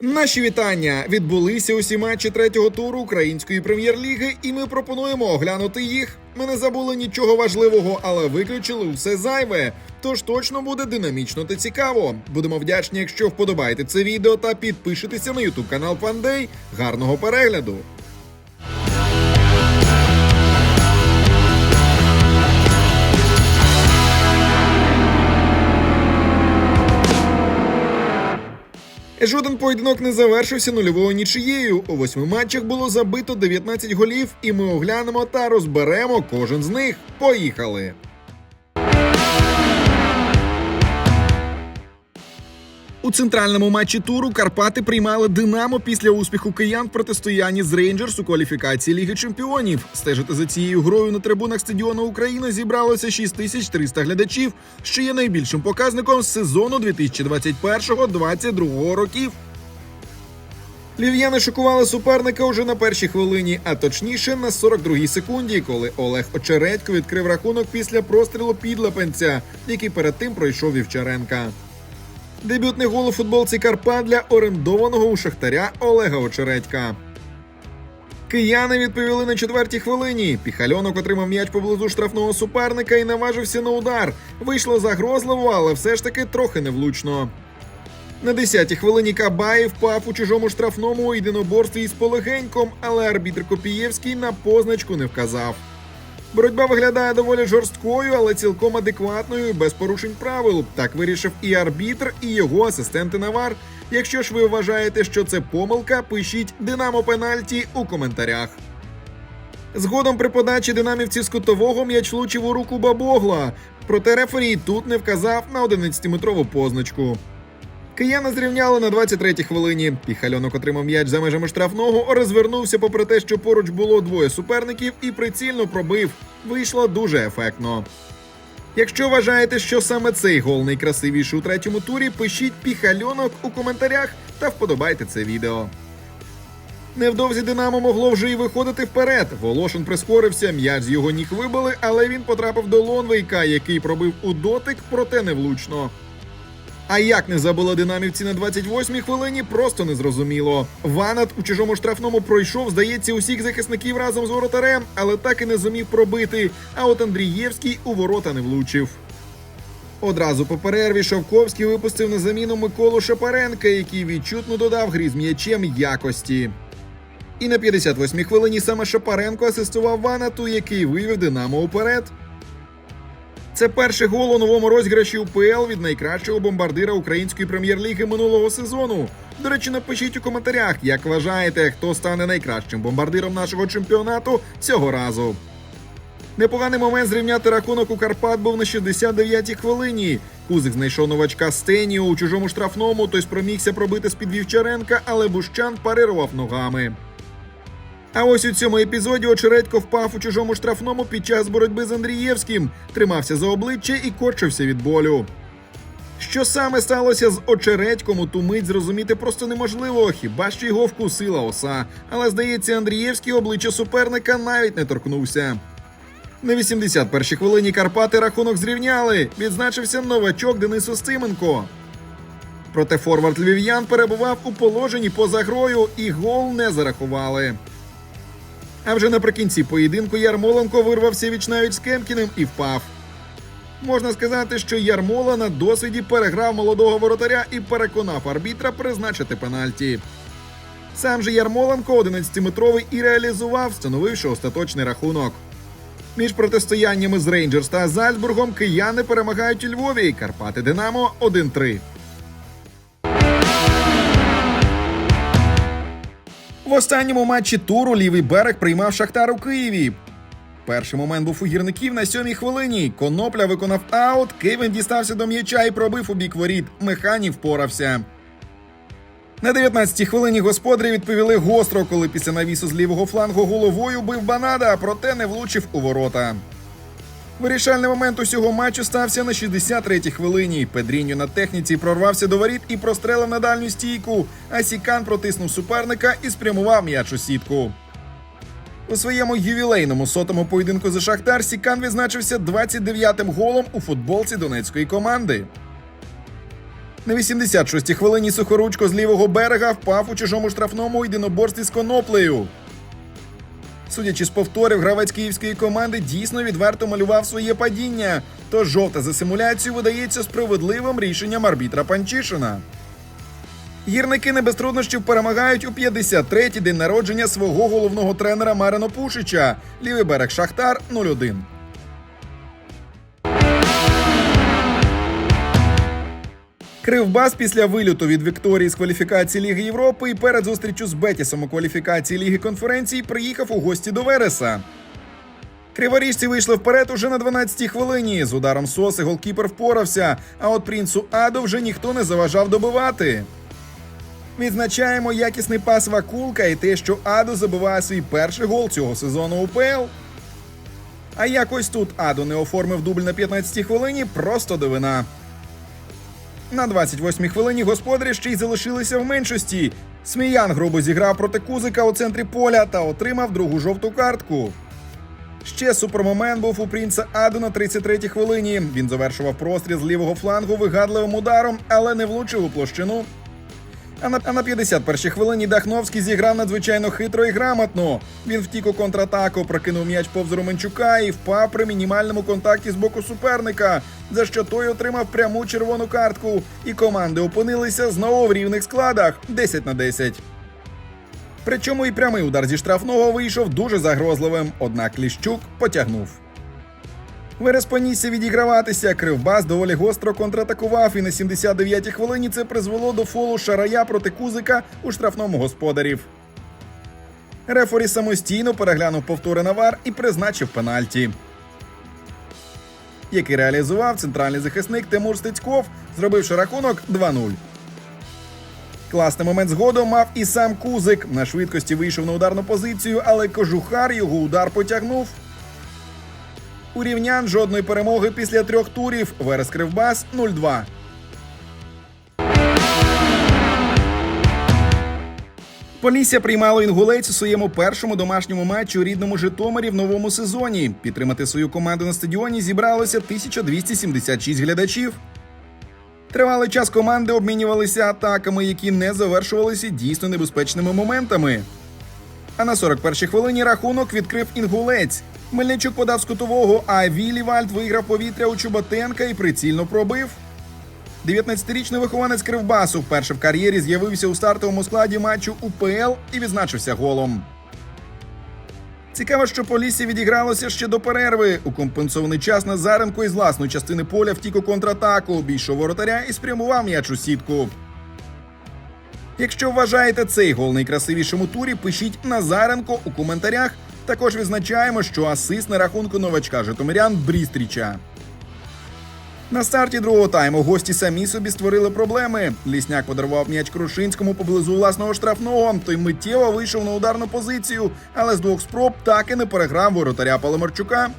Наші вітання відбулися усі матчі третього туру української прем'єр-ліги, і ми пропонуємо оглянути їх. Ми не забули нічого важливого, але виключили усе зайве. Тож точно буде динамічно та цікаво. Будемо вдячні, якщо вподобаєте це відео та підпишетеся на ютуб канал Фандей. Гарного перегляду! Жоден поєдинок не завершився нульовою нічиєю. У восьми матчах було забито 19 голів, і ми оглянемо та розберемо кожен з них. Поїхали! У центральному матчі туру Карпати приймали Динамо після успіху киян в протистоянні з Рейнджерс у кваліфікації Ліги Чемпіонів. Стежити за цією грою на трибунах стадіону Україна зібралося 6300 глядачів, що є найбільшим показником з сезону 2021-2022 років. Львів'яни шокували суперника уже на першій хвилині, а точніше на 42-й секунді, коли Олег Очередько відкрив рахунок після прострілу підлепенця, який перед тим пройшов Вівчаренка. Дебютний гол у футболці Карпат для орендованого у Шахтаря Олега Очередька. Кияни відповіли на четвертій хвилині. Піхальонок отримав м'яч поблизу штрафного суперника і наважився на удар. Вийшло загрозливо, але все ж таки трохи невлучно. На 10-й хвилині Кабаєв впав у чужому штрафному у єдиноборстві із полегеньком, але арбітр Копієвський на позначку не вказав. Боротьба виглядає доволі жорсткою, але цілком адекватною, без порушень правил. Так вирішив і арбітр, і його асистенти Навар. Якщо ж ви вважаєте, що це помилка, пишіть Динамо пенальті у коментарях. Згодом при подачі динамівців з кутового м'яч влучив у руку Бабогла. Проте рефері тут не вказав на 11-метрову позначку. Кияни зрівняли на 23-й хвилині. Піхальонок отримав м'яч за межами штрафного, розвернувся попри те, що поруч було двоє суперників, і прицільно пробив. Вийшло дуже ефектно. Якщо вважаєте, що саме цей гол найкрасивіший у третьому турі, пишіть піхальонок у коментарях та вподобайте це відео. Невдовзі Динамо могло вже й виходити вперед. Волошин прискорився, м'яч з його ніг вибили, але він потрапив до Лонвейка, який пробив у дотик, проте невлучно. А як не забили динамівці на 28-й хвилині, просто незрозуміло. Ванат у чужому штрафному пройшов, здається, усіх захисників разом з воротарем, але так і не зумів пробити. А от Андрієвський у ворота не влучив. Одразу по перерві Шовковський випустив на заміну Миколу Шапаренка, який відчутно додав грі з м'ячем якості. І на 58-й хвилині саме Шапаренко асистував Ванату, який вивів Динамо уперед. Це перший гол у новому розіграші УПЛ від найкращого бомбардира української прем'єр-ліги минулого сезону. До речі, напишіть у коментарях, як вважаєте, хто стане найкращим бомбардиром нашого чемпіонату цього разу. Непоганий момент зрівняти рахунок у Карпат був на 69-й хвилині. Кузик знайшов новачка Стеніо у чужому штрафному, той спромігся пробити з-під Вівчаренка, але Бущан парирував ногами. А ось у цьому епізоді Очередько впав у чужому штрафному під час боротьби з Андрієвським, тримався за обличчя і корчився від болю. Що саме сталося з очередьком у ту мить зрозуміти просто неможливо, хіба що його вкусила оса. Але здається, Андрієвський обличчя суперника навіть не торкнувся. На 81-й хвилині Карпати рахунок зрівняли. Відзначився новачок Денис Остименко. Проте форвард львів'ян перебував у положенні поза грою і гол не зарахували. А вже наприкінці поєдинку Ярмоленко вирвався вічнавіч з Кемкіним і впав. Можна сказати, що Ярмола на досвіді переграв молодого воротаря і переконав арбітра призначити пенальті. Сам же Ярмоленко 11-метровий і реалізував, встановивши остаточний рахунок. Між протистояннями з Рейнджерс та Зальцбургом кияни перемагають у Львові. Карпати Динамо 1-3. В останньому матчі туру лівий берег приймав Шахтар у Києві. Перший момент був у гірників на сьомій хвилині. Конопля виконав аут. Кевін дістався до м'яча і пробив у бік воріт. Механів впорався. На 19-й хвилині господарі відповіли гостро, коли після навісу з лівого флангу головою бив Банада, проте не влучив у ворота. Вирішальний момент усього матчу стався на 63-й хвилині. Педріньо на техніці прорвався до воріт і прострелив на дальню стійку. А Сікан протиснув суперника і спрямував м'яч у сітку. У своєму ювілейному сотому поєдинку за Шахтар Сікан відзначився 29-м голом у футболці донецької команди. На 86-й хвилині сухоручко з лівого берега впав у чужому штрафному єдиноборстві з коноплею. Судячи з повторів, гравець київської команди дійсно відверто малював своє падіння. Тож жовта за симуляцію видається справедливим рішенням арбітра Панчишина. Гірники не без труднощів перемагають у 53-й день народження свого головного тренера Марино Пушича. Лівий берег Шахтар 0-1. Кривбас після вильоту від Вікторії з кваліфікації Ліги Європи і перед зустрічю з Бетісом у кваліфікації Ліги конференцій приїхав у гості до Вереса. Криворіжці вийшли вперед уже на 12-й хвилині. З ударом соси голкіпер впорався, а от принцу Адо вже ніхто не заважав добивати. Відзначаємо якісний пас Вакулка і те, що Адо забиває свій перший гол цього сезону УПЛ. А якось тут Адо не оформив дубль на 15-й хвилині, просто дивина. На 28-й хвилині господарі ще й залишилися в меншості. Сміян грубо зіграв проти Кузика у центрі поля та отримав другу жовту картку. Ще супермомент був у принца Аду на 33-й хвилині. Він завершував простріл з лівого флангу вигадливим ударом, але не влучив у площину. А на, а на 51-й хвилині Дахновський зіграв надзвичайно хитро і грамотно. Він втік у контратаку, прокинув м'яч повз Романчука і впав при мінімальному контакті з боку суперника, за що той отримав пряму червону картку. І команди опинилися знову в рівних складах 10 на 10. Причому і прямий удар зі штрафного вийшов дуже загрозливим, однак Кліщук потягнув. Верес понісся відіграватися. Кривбас доволі гостро контратакував, і на 79-й хвилині це призвело до фолу Шарая проти Кузика у штрафному господарів. Рефорі самостійно переглянув повтори на вар і призначив пенальті, який реалізував центральний захисник Тимур Стецьков, зробивши рахунок 2-0. Класний момент згодом мав і сам Кузик. На швидкості вийшов на ударну позицію, але кожухар його удар потягнув. У рівнян жодної перемоги після трьох турів. Верес Кривбас 0-2. Полісся приймало інгулець у своєму першому домашньому матчі у рідному Житомирі в новому сезоні. Підтримати свою команду на стадіоні зібралося 1276 глядачів. Тривалий час команди обмінювалися атаками, які не завершувалися дійсно небезпечними моментами. А на 41-й хвилині рахунок відкрив інгулець. Мельничук подав з кутового, а Вілівальд виграв повітря у Чубатенка і прицільно пробив. 19-річний вихованець Кривбасу вперше в кар'єрі з'явився у стартовому складі матчу УПЛ і відзначився голом. Цікаво, що Полісся відігралося ще до перерви. У компенсований час Назаренко із власної частини поля втік у контратаку, обійшов воротаря і спрямував м'яч у сітку. Якщо вважаєте цей гол найкрасивішим у турі, пишіть Назаренко у коментарях. Також відзначаємо, що асист на рахунку новачка Житомирян Брістріча. На старті другого тайму гості самі собі створили проблеми. Лісняк подарував м'яч Крушинському поблизу власного штрафного. Той миттєво вийшов на ударну позицію, але з двох спроб так і не переграв воротаря Паломарчука.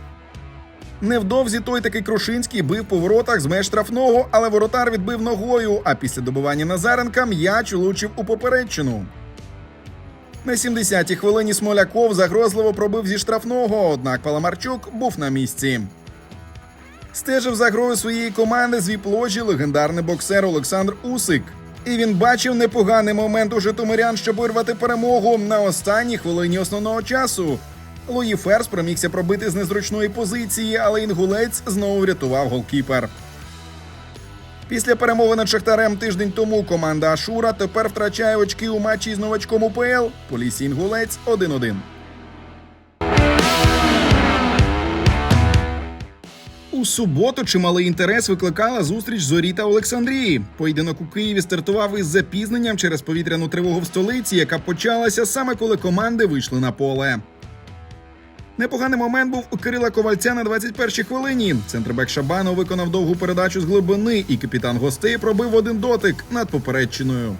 Невдовзі той такий Крушинський бив по воротах з меж штрафного, але воротар відбив ногою. А після добивання Назаренка м'яч влучив у попередчину. На 70-й хвилині Смоляков загрозливо пробив зі штрафного, однак Паламарчук був на місці. Стежив за грою своєї команди з віп-ложі легендарний боксер Олександр Усик. І він бачив непоганий момент у Житомирян, щоб вирвати перемогу на останній хвилині основного часу. Луї Ферс промігся пробити з незручної позиції, але інгулець знову врятував голкіпер. Після перемоги над Шахтарем тиждень тому команда Ашура тепер втрачає очки у матчі з новачком УПЛ. Полісі інгулець 1-1. У суботу чималий інтерес викликала зустріч зорі та Олександрії. Поєдинок у Києві стартував із запізненням через повітряну тривогу в столиці, яка почалася саме коли команди вийшли на поле. Непоганий момент був у Кирила Ковальця на 21-й хвилині. Центрбек Шабанов виконав довгу передачу з глибини, і капітан гостей пробив один дотик над попередчиною.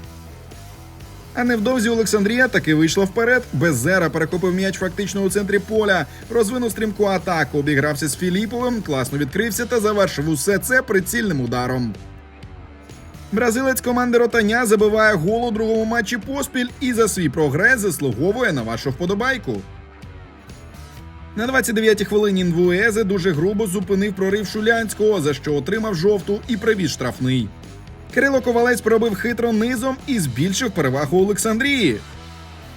А невдовзі Олександрія таки вийшла вперед. Беззера перекопив м'яч фактично у центрі поля, розвинув стрімку атаку, обігрався з Філіповим, класно відкрився та завершив усе це прицільним ударом. Бразилець команди Ротаня забиває гол у другому матчі поспіль і за свій прогрес заслуговує на вашу вподобайку. На 29-й хвилині Нвуезе дуже грубо зупинив прорив Шулянського, за що отримав жовту і привіз штрафний. Кирило Ковалець пробив хитро низом і збільшив перевагу Олександрії.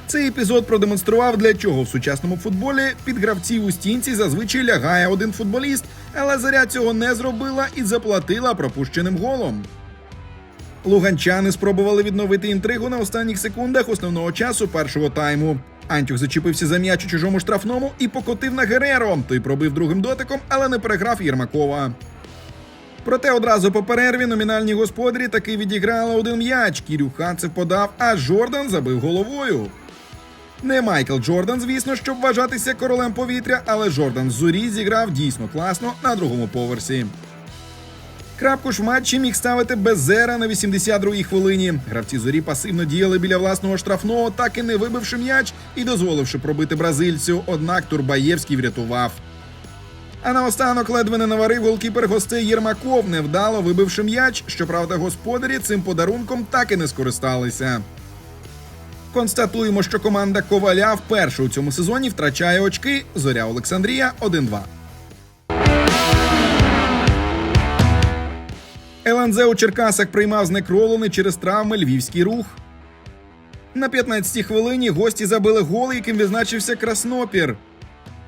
Цей епізод продемонстрував, для чого в сучасному футболі під гравців у стінці зазвичай лягає один футболіст, але заря цього не зробила і заплатила пропущеним голом. Луганчани спробували відновити інтригу на останніх секундах основного часу першого тайму. Антюх зачепився за м'яч у чужому штрафному і покотив на Гереро. Той пробив другим дотиком, але не переграв Єрмакова. Проте одразу по перерві номінальні господарі таки відіграли один м'яч. Кірюханцев подав, а Жордан забив головою. Не Майкл Джордан, звісно, щоб вважатися королем повітря, але Жордан з зорі зіграв дійсно класно на другому поверсі. Крапку ж в матчі міг ставити Безера на 82-й хвилині. Гравці зорі пасивно діяли біля власного штрафного, так і не вибивши м'яч і дозволивши пробити бразильцю. Однак Турбаєвський врятував. А наостанок ледве не наварив голкіпер гостей Єрмаков, невдало вибивши м'яч. Щоправда, господарі цим подарунком так і не скористалися. Констатуємо, що команда Коваля вперше у цьому сезоні втрачає очки. Зоря Олександрія 1-2. ЛНЗ у Черкасах приймав знекролений через травми львівський рух. На 15-й хвилині гості забили гол, яким відзначився Краснопір.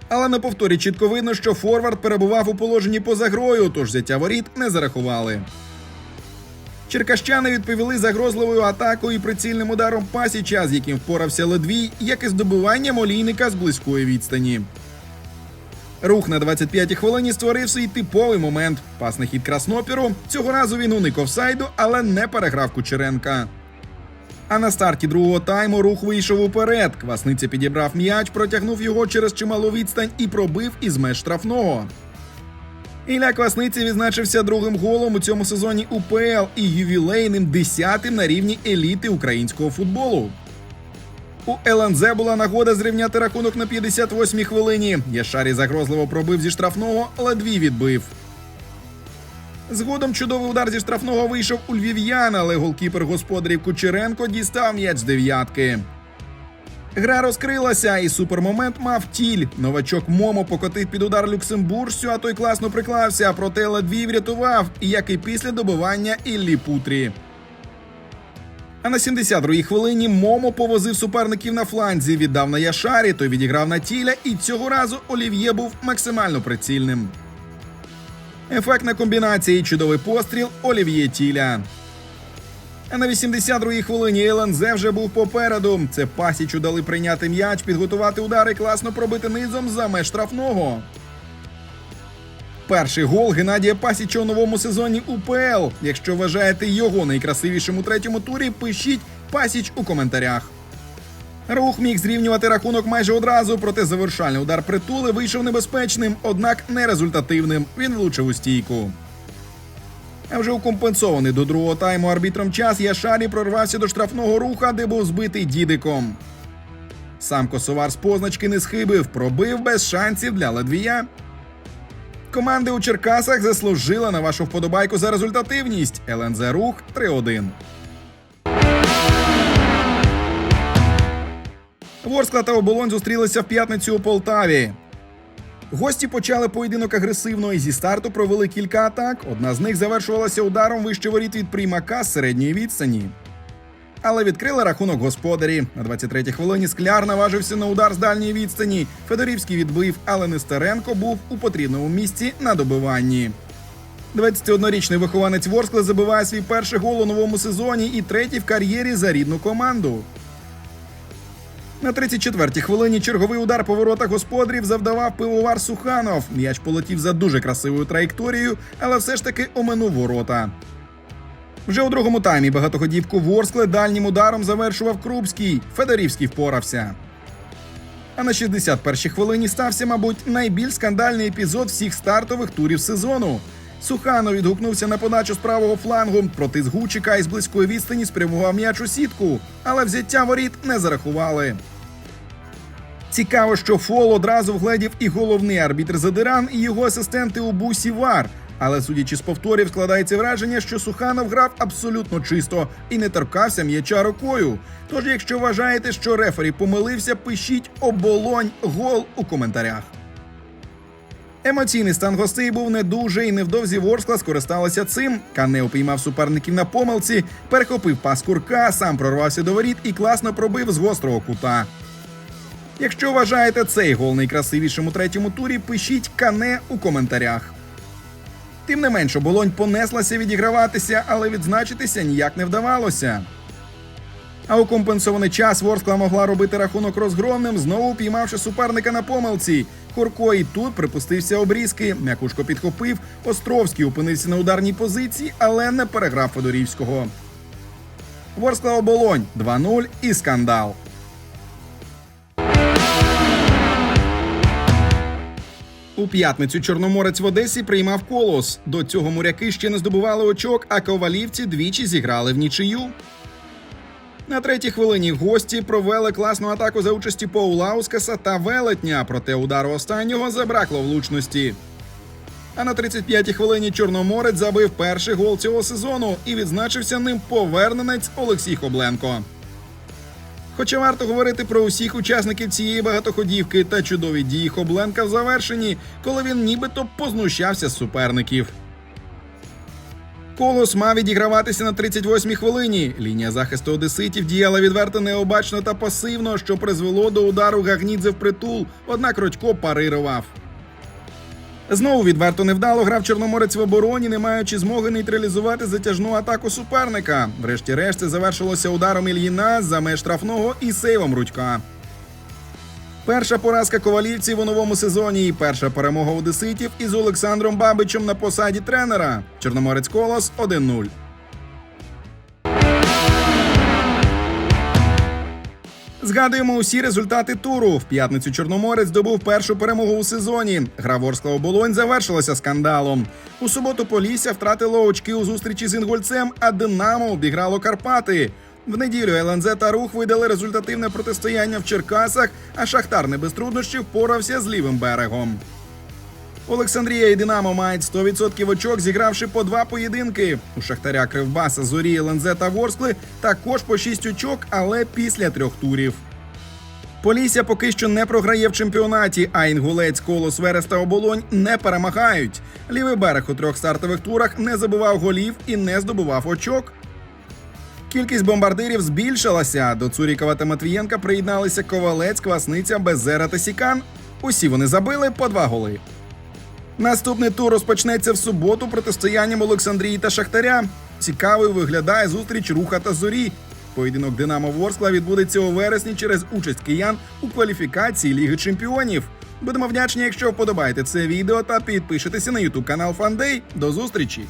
Але на повторі чітко видно, що Форвард перебував у положенні поза грою, тож взяття воріт не зарахували. Черкащани відповіли загрозливою атакою і прицільним ударом пасіча, з яким впорався Ледвій, як і здобуванням олійника з близької відстані. Рух на 25-й хвилині створив свій типовий момент. Пасний хід Краснопіру. Цього разу він уник офсайду, але не переграв Кучеренка. А на старті другого тайму рух вийшов уперед. Квасниця підібрав м'яч, протягнув його через чималу відстань і пробив із меж штрафного. Ілля Квасниці відзначився другим голом у цьому сезоні УПЛ і ювілейним десятим на рівні еліти українського футболу. У ЛНЗ була нагода зрівняти рахунок на 58-й хвилині. Яшарі загрозливо пробив зі штрафного, але дві відбив. Згодом чудовий удар зі штрафного вийшов у львів'ян, але голкіпер господарів Кучеренко дістав м'яч з дев'ятки. Гра розкрилася, і супермомент мав тіль. Новачок Момо покотив під удар люксембуржцю, а той класно приклався, проте ледвій врятував, як і після добивання Іллі Путрі. А на 72-й хвилині Момо повозив суперників на фланзі, віддав на Яшарі, той відіграв на тіля, і цього разу Олів'є був максимально прицільним. Ефектна комбінація і чудовий постріл Олів'є Тіля. А на 82-й хвилині ЛНЗ вже був попереду. Це пасічу дали прийняти м'яч, підготувати удар і класно пробити низом за меж штрафного. Перший гол Геннадія Пасіча у новому сезоні УПЛ. Якщо вважаєте його найкрасивішим у третьому турі, пишіть Пасіч у коментарях. Рух міг зрівнювати рахунок майже одразу, проте завершальний удар притули вийшов небезпечним, однак не результативним. Він влучив у стійку. А вже у компенсований до другого тайму арбітром час Яшарі прорвався до штрафного руха, де був збитий дідиком. Сам косовар з позначки не схибив, пробив без шансів для Ледвія. Команди у Черкасах заслужила на вашу вподобайку за результативність. ЛНЗ Рух 3-1. Ворскла та оболонь зустрілися в п'ятницю у Полтаві. Гості почали поєдинок агресивно і зі старту провели кілька атак. Одна з них завершувалася ударом вище воріт від приймака з середньої відстані. Але відкрили рахунок господарі. На 23-й хвилині скляр наважився на удар з дальньої відстані. Федорівський відбив, але Нестеренко був у потрібному місці на добиванні. 21-річний вихованець Ворскли забиває свій перший гол у новому сезоні і третій в кар'єрі за рідну команду. На 34-й хвилині черговий удар по воротах господарів завдавав пивовар Суханов. М'яч полетів за дуже красивою траєкторією, але все ж таки оминув ворота. Вже у другому таймі багатоходівку Ворскле дальнім ударом завершував Крупський. Федорівський впорався. А на 61-й хвилині стався, мабуть, найбільш скандальний епізод всіх стартових турів сезону. Суханов відгукнувся на подачу з правого флангу, проти з Гучика із близької відстані спрямував м'яч у сітку, але взяття воріт не зарахували. Цікаво, що фол одразу вгледів і головний арбітр Задиран, і його асистенти у бусі Вар. Але судячи з повторів, складається враження, що Суханов грав абсолютно чисто і не торкався м'яча рукою. Тож, якщо вважаєте, що рефері помилився, пишіть оболонь гол у коментарях. Емоційний стан гостей був не дуже, і невдовзі Ворскла скористалася цим. Кане упіймав суперників на помилці, перехопив пас курка, сам прорвався до воріт і класно пробив з гострого кута. Якщо вважаєте цей гол найкрасивішим у третьому турі, пишіть кане у коментарях. Тим не менш, оболонь понеслася відіграватися, але відзначитися ніяк не вдавалося. А у компенсований час Ворскла могла робити рахунок розгромним, знову піймавши суперника на помилці. Хорко і тут припустився обрізки. М'якушко підхопив. Островський опинився на ударній позиції, але не переграв Федорівського. Ворскла оболонь 2-0 і скандал. У п'ятницю Чорноморець в Одесі приймав колос. До цього моряки ще не здобували очок, а ковалівці двічі зіграли в нічию. На третій хвилині гості провели класну атаку за участі Поулаускаса та Велетня, проте удару останнього забракло влучності. А на 35-й хвилині Чорноморець забив перший гол цього сезону і відзначився ним поверненець Олексій Хобленко. Хоча варто говорити про усіх учасників цієї багатоходівки та чудові дії Хобленка в завершенні, коли він нібито познущався з суперників. Колос мав відіграватися на 38-й хвилині. Лінія захисту одеситів діяла відверто необачно та пасивно, що призвело до удару Гагнідзе в притул, однак Родько парирував. Знову відверто невдало грав Чорноморець в обороні, не маючи змоги нейтралізувати затяжну атаку суперника. Врешті-решт це завершилося ударом Ільїна за меж штрафного і сейвом Рудька. Перша поразка ковалівців у новому сезоні і перша перемога одеситів із Олександром Бабичем на посаді тренера. Чорноморець Колос 1-0. Згадуємо усі результати туру. В п'ятницю Чорноморець здобув першу перемогу у сезоні. Гра Ворскла оболонь завершилася скандалом. У суботу Полісся втратило очки у зустрічі з Інгульцем, а Динамо обіграло Карпати. В неділю ЛНЗ та рух видали результативне протистояння в Черкасах, а Шахтар не без труднощів впорався з лівим берегом. Олександрія і Динамо мають 100% очок, зігравши по два поєдинки. У Шахтаря Кривбаса, Зорі, ЛНЗ та Ворскли також по 6 очок, але після трьох турів. Полісся поки що не програє в чемпіонаті, а Інгулець, Колос, Верес та Оболонь не перемагають. Лівий берег у трьох стартових турах не забивав голів і не здобував очок. Кількість бомбардирів збільшилася. До Цурікова та Матвієнка приєдналися Ковалець, Квасниця, Безера та Сікан. Усі вони забили по два голи. Наступний тур розпочнеться в суботу протистоянням Олександрії та Шахтаря. Цікавою виглядає зустріч Руха та Зорі. Поєдинок Динамо Ворскла відбудеться у вересні через участь киян у кваліфікації Ліги Чемпіонів. Будемо вдячні, якщо вподобаєте це відео та підпишетеся на ютуб канал Фандей. До зустрічі!